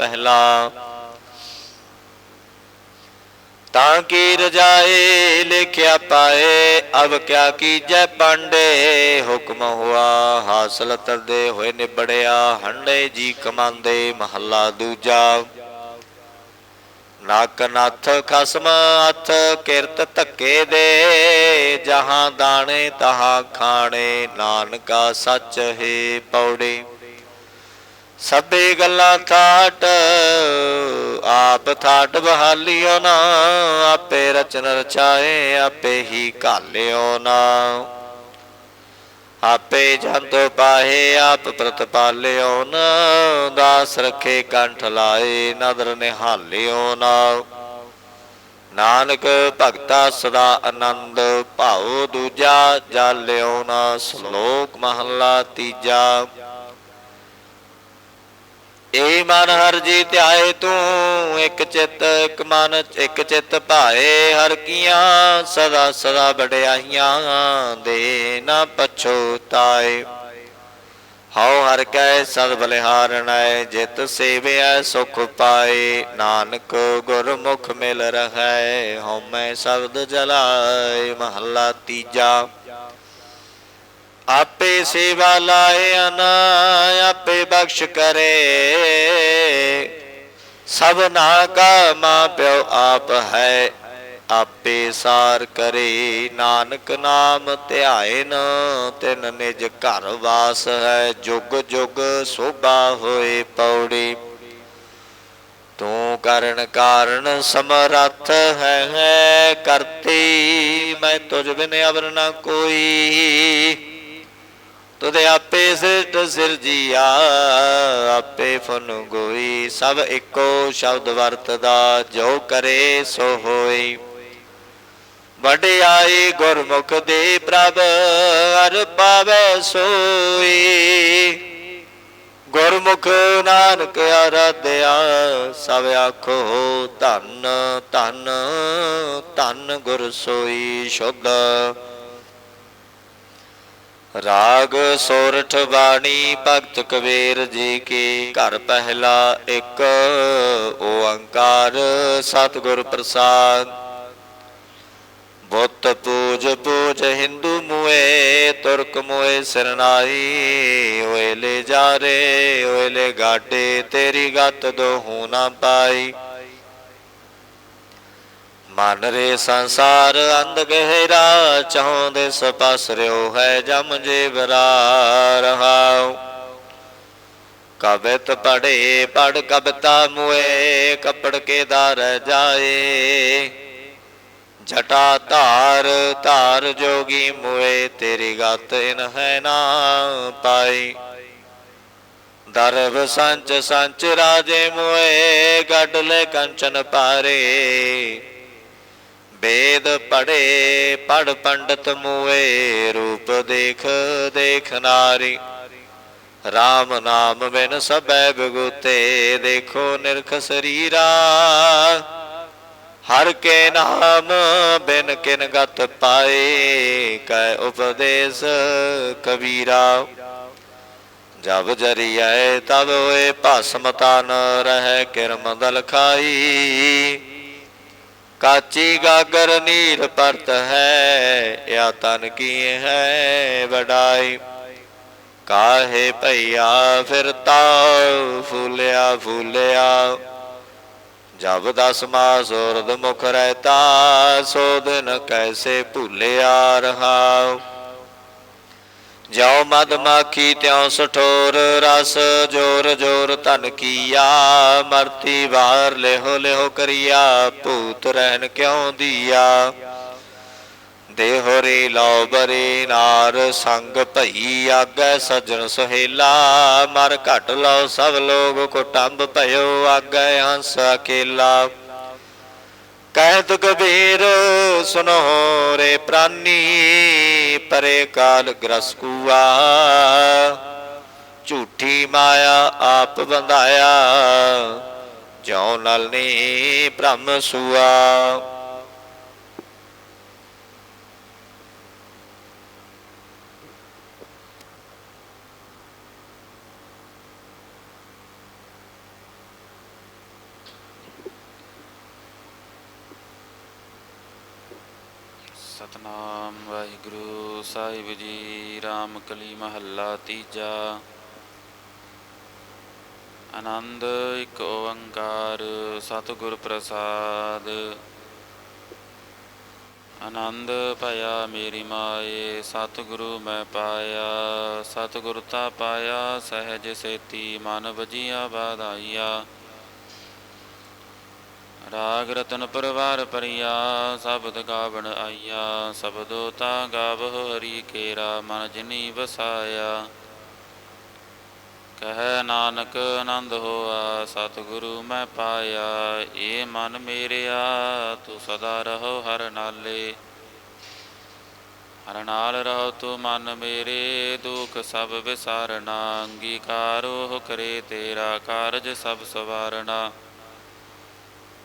ਪਹਿਲਾ। ਤਾਂ ਕੀ ਰਜਾਏ ਲਿਖਿਆ ਪਾਏ, ਅਬ ਕਿਆ ਕੀਜੈ ਪਾਂਡੇ, ਹੁਕਮ ਹੁਆ, ਹਾਸਲ ਤਰਦੇ ਹੋਏ ਨਿਬੜਿਆ, ਹੰਡੇ ਜੀ ਕਮਾਂਦੇ ਮਹੱਲਾ ਦੂਜਾ। ਨੱਕ ਨੱਥ ਖਸਮ ਅਥ ਕਿਰਤ ਧੱਕੇ ਦੇ, ਜਹਾਂ ਦਾਣੇ ਤਹਾਂ ਖਾਣੇ, ਨਾਨਕਾ ਸੱਚ ਹੈ ਪੌੜੇ। ਸਭੇ ਗੱਲਾਂ ਥਾਟ, ਆਪ ਥਾਟ ਬਹਾਲਿਓ ਨਾ, ਆਪੇ ਰਚਨ ਰਚਾਏ, ਆਪੇ ਹੀ ਘਾਲਿਓ ਨਾ। ਆਪੇ ਜੰਤ ਪਾਹੇ, ਆਪ ਪ੍ਰਤਪਾਲਿਓ ਨਾ, ਦਾਸ ਰਖੇ ਕੰਠ ਲਾਏ, ਨਦਰ ਨਿਹਾਲਿਓ ਨਾ। ਨਾਨਕ ਭਗਤਾ ਸਦਾ ਆਨੰਦ, ਭਾਉ ਦੂਜਾ ਜਾਲਿਓ ਨਾ, ਸ਼ਲੋਕ ਮਹਲਾ ਤੀਜਾ। ਏ ਮਨ ਹਰ ਜੀ ਧਿਆਏ ਤੂੰ, ਇੱਕ ਚਿੱਤ, ਇੱਕ ਮਨ, ਇੱਕ ਚਿੱਤ ਭਾਏ ਹਰ ਕੀਆਂ, ਸਦਾ ਸਦਾ ਵਡਿਆਈਆਂ ਦੇ ਨਾ ਪਛੋਤਾਏ ਹਉ ਹਰ ਕੈ ਸਦ ਬਲਿਹਾਰਣੈ ਜਿਤ ਸੇਵਿਆ ਸੁਖ ਪਾਏ। ਨਾਨਕ ਗੁਰਮੁਖ ਮਿਲ ਰਹੈ ਹਉ ਮੈਂ ਸ਼ਬਦ ਜਲਾਏ, ਮਹੱਲਾ ਤੀਜਾ। ਆਪੇ ਸੇਵਾ ਲਾਏ ਅਨ, ਆਪੇ ਬਖਸ਼ ਕਰੇ। ਸਭਨਾ ਕਾ ਮਾਂ ਪਿਓ ਆਪ ਹੈ, ਆਪੇ ਸਾਰ ਕਰੇ। ਨਾਨਕ ਨਾਮ ਧਿਆਇਨ, ਤਿਨ ਨਿਜ ਘਰ ਵਾਸ ਹੈ। ਜੁਗ ਜੁਗ ਸੋਭਾ ਹੋਏ ਪੌੜੀ। ਤੂੰ ਕਰਨ ਕਾਰਨ ਸਮਰੱਥ ਹੈ ਹੈ ਕਰਤੀ। ਮੈਂ ਤੁਝ ਬਿਨ ਅਵਰ ਨਾ ਕੋਈ। ਤੁਦੇ ਆਪੇ ਸਿਰਟ ਸਿਰਜੀਆ ਆਪੇ ਫਨ ਗੋਈ। ਸਭ ਇੱਕੋ ਸ਼ਬਦ ਵਰਤਦਾ, ਜੋ ਕਰੇ ਸੋ ਹੋਈ। ਵਡਿਆਈ ਗੁਰਮੁਖ ਦੇ ਪ੍ਰਭ, ਹਰ ਪਾਵੇ ਸੋਈ। ਗੁਰਮੁਖ ਨਾਨਕ ਆਰਾਧਿਆ ਸਭ ਆਖੋ ਧੰਨ ਧੰਨ ਧੰਨ ਗੁਰ ਸੋਈ। ਸ਼ੁੱਧ ਰਾਗ ਸੋਰਠ ਬਾਣੀ ਭਗਤ ਕਬੀਰ ਜੀ ਕੀ ਘਰ ਪਹਿਲਾ ਇੱਕ, ਓੰਕਾਰ ਸਤਿਗੁਰ ਪ੍ਰਸਾਦ। ਬੁੱਤ ਪੂਜ ਪੂਜ ਹਿੰਦੂ ਮੁਏ, ਤੁਰਕ ਮੁਏ ਸਰਨਾਈ ਓਏ ਲੈ ਜਾ ਰੇ, ਓਏ ਲੈ ਗਾਡੇ ਤੇਰੀ ਗਤ ਦੋਹੂ ਨਾ ਪਾਈ। ਮਨ ਰੇ ਸੰਸਾਰ ਅੰਧ ਗਹਿਰਾ, ਚਾਹੁੰਦੇ ਸਪਸਰਿਓ ਹੈ ਜਮ ਜੀਵਰਾ ਰਹਾਉ ਕਬਿਤ ਪੜੇ ਪੜ ਕਵਿਤਾ ਮੁਏ, ਕਪੜ ਕੇ ਦਰ ਜਾਏ। ਜਟਾ ਧਾਰ ਧਾਰ ਜੋਗੀ ਮੁਏ, ਤੇਰੀ ਗਤ ਇਨ ਹੈ ਨਾ ਪਾਈ ਦਰਬ ਸੰਚ ਸੰਚ ਰਾਜੇ ਮੁਏ, ਗੱਡ ਲੈ ਕੰਚਨ ਪਾਰੇ। ਵੇਦ ਪੜੇ, ਪੜ ਪੰਡਤ ਮੂਏ, ਰੂਪ ਦੇਖ ਦੇਖ ਨਾਰੀ। RAM ਨਾਮ ਬਿਨ ਸਭੈ ਬਗੁਤੇ, ਦੇਖੋ ਨਿਰਖ ਸਰੀਰਾ। ਹਰ ਕੇ ਨਾਮ ਬਿਨ ਕਿਨ ਗਤ ਪਾਏ, ਕੈ ਉਪਦੇਸ਼ ਕਬੀਰਾ। ਜਬ ਜਰੀਐ ਤਬ ਹੋਏ ਭਸਮ ਤਨ, ਰਹਿ ਕਿਰਮ ਦਲ ਖਾਈ। ਕਾਚੀ ਗਾਗਰ ਨੀਰ ਪਰਤ ਹੈ ਯਾ ਤਨ ਕੀ ਹੈ ਵਡਾਈ। ਕਾਹੇ ਭਈਆ ਫਿਰਤਾ ਫੂਲਿਆ ਫੂਲਿਆ, ਜਬ ਦਸ ਮਾਸ ਉਰਦ ਮੁਖ ਰਹਿਤਾ, ਸੋ ਦਿਨ ਕੈਸੇ ਭੁੱਲਿਆ ਰਹਾ। ਜਾਉ ਮਦ ਮਾਖੀ ਤਿਉ ਸਠੋਰ ਰਸ ਜੋਰ ਜੋਰ ਧਨ ਕੀਆ। ਮਰਤੀ ਵਾਰ ਲਿਹੋ ਲਿਹੋ ਕਰੀਆ ਭੂਤ ਰਹਿਣ ਕਿਉ ਦੀਆ। ਦੇਹਰੇ ਲੋ ਬਰੇ ਨਾਰ ਸੰਗ ਭਈ ਆਗੈ ਸਜਣ ਸੁਹੇਲਾ। ਮਰ ਘਟ ਲਓ ਸਭ ਲੋਗ ਕੁਟੰਬ ਭਇਓ ਆਗੈ ਹੰਸ ਅਕੇਲਾ। ਕਹਿਤ ਗਬੀਰ ਸੁਨੋ ਰੇ ਪ੍ਰਾਨੀ, ਪਰੇ ਕਾਲ ਗ੍ਰਸਕੂਆ ਝੂਠੀ ਮਾਇਆ ਆਪ ਬੰਧਾਇਆ, ਜਿਉ ਨਲ ਨੇ ਬ੍ਰਹਮ ਸੁਆ। ਸਤਨਾਮ ਵਾਹਿਗੁਰੂ, ਸਾਹਿਬ ਜੀ ਰਾਮ ਕਲੀ ਮਹੱਲਾ ਤੀਜਾ। ਆਨੰਦ, ਇੱਕ ਓੰਕਾਰ, ਸਤਿਗੁਰ ਪ੍ਰਸਾਦ। ਆਨੰਦ, ਭਇਆ ਮੇਰੀ ਮਾਏ, ਸਤਿਗੁਰੂ ਮੈਂ ਪਾਇਆ। ਸਤਿਗੁਰ ਤਾ ਪਾਇਆ, ਸਹਿਜ ਸੇਤੀ ਮਨ ਵਜੀਆ ਬਾਧਾਈਆ ਰਾਗ ਰਤਨ ਪਰਵਾਰ ਪਰਿਆ, ਸ਼ਬਦ ਗਾਵਣ ਆਈਆ ਸਬਦੋ ਤਾ ਗਾਵਹੁ ਹਰੀ ਕੇਰਾ, ਮਨ ਜਿਨੀ ਵਸਾਇਆ। ਕਹੈ ਨਾਨਕ ਆਨੰਦ ਹੋਆ, ਸਤਿਗੁਰੂ ਮੈਂ ਪਾਇਆ, ਏ ਮਨ ਮੇਰਿਆ, ਤੂੰ ਸਦਾ ਰਹੋ ਹਰ ਨਾਲੇ। ਹਰ ਨਾਲ ਰਹੋ ਤੂੰ ਮਨ ਮੇਰੇ, ਦੁਖ ਸਭ ਵਿਸਾਰਨਾ, ਅੰਗੀਕਾਰੋ ਕਰੇ ਤੇਰਾ ਕਾਰਜ ਸਭ ਸਵਾਰਨਾ।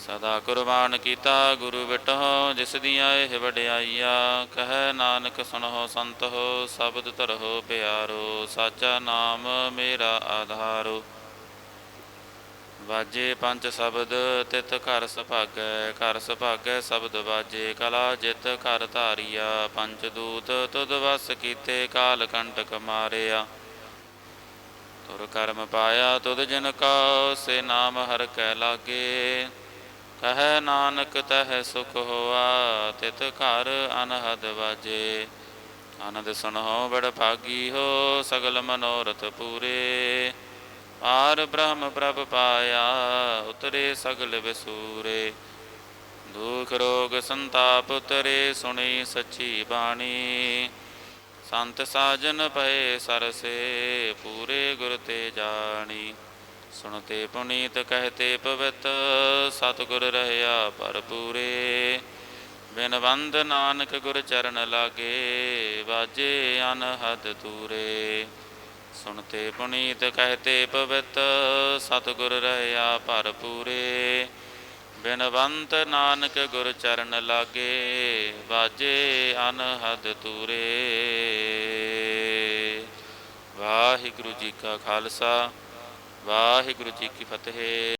ਸਦਾ ਕੁਰਬਾਨ ਕੀਤਾ ਗੁਰੂ ਵਿਟਹੁ ਜਿਸ ਦੀਆਂ ਇਹ ਵਡਿਆਈਆ, ਕਹੈ ਨਾਨਕ ਸੁਣੋ ਸੰਤ ਹੋ, ਸ਼ਬਦ ਧਰੋ ਪਿਆਰੋ, ਸਾਚਾ ਨਾਮ ਮੇਰਾ ਆਧਾਰੋ। ਵਾਜੇ ਪੰਜ ਸ਼ਬਦ ਤਿਤ ਘਰ ਸੁਭਾਗੈ ਘਰ ਸੁਭਾਗੈ ਸ਼ਬਦ ਵਾਜੇ, ਕਲਾ ਜਿਤ ਘਰ ਧਾਰੀਆ, ਪੰਜ ਦੂਤ ਤੁਧ ਵਸ ਕੀਤੇ ਕਾਲ ਕੰਟਕ ਮਾਰਿਆ। ਤੁਰ ਕਰਮ ਪਾਇਆ ਤੁਧ ਜਿਨ ਕਾ ਸੇ ਨਾਮ ਹਰ ਕੈ ਲਾਗੇ। ਕਹੈ ਨਾਨਕ ਤਹਿ ਸੁਖ ਹੋਆ, ਤਿਤ ਘਰ ਅਨਹਦ ਵਾਜੇ। ਆਨੰਦ ਸੁਣੋ, ਬੜ ਭਾਗੀ ਹੋ ਸਗਲ ਮਨੋਰਥ ਪੂਰੇ। ਆਰ ਬ੍ਰਹਮ ਪ੍ਰਭ ਪਾਇਆ, ਉਤਰੇ ਸਗਲ ਵਿਸੂਰੇ। ਦੁਖ ਰੋਗ ਸੰਤਾਪ ਉਤਰੇ, ਸੁਣੀ ਸੱਚੀ ਬਾਣੀ। ਸੰਤ ਸਾਜਨ ਪਏ ਸਰਸੇ, ਪੂਰੇ ਗੁਰ ਤੇ ਜਾਣੀ। ਸੁਣਤੇ ਪੁਨੀਤ ਕਹਤੇ ਪਵਿੱਤ, ਸਤਿਗੁਰ ਰਹਿਆ ਭਰਪੂਰੇ। ਬਿਨਵੰਦ ਨਾਨਕ ਗੁਰ ਚਰਨ ਲਾਗੇ, ਵਾਜੇ ਅਨਹਦ ਤੂਰੇ ਸੁਣਤੇ ਪੁਨੀਤ ਕਹਤੇ ਪਵਿੱਤ, ਸਤਿਗੁਰ ਰਹਿਆ ਭਰਪੂਰੇ। ਬਿਨਵੰਤ ਨਾਨਕ ਗੁਰ ਚਰਨ ਲਾਗੇ, ਵਾਜੇ ਅਨਹਦ ਤੂਰੇ ਵਾਹਿਗੁਰੂ ਜੀ ਕਾ ਖਾਲਸਾ। ਵਾਹਿਗੁਰੂ ਜੀ ਕੀ ਫਤਿਹ।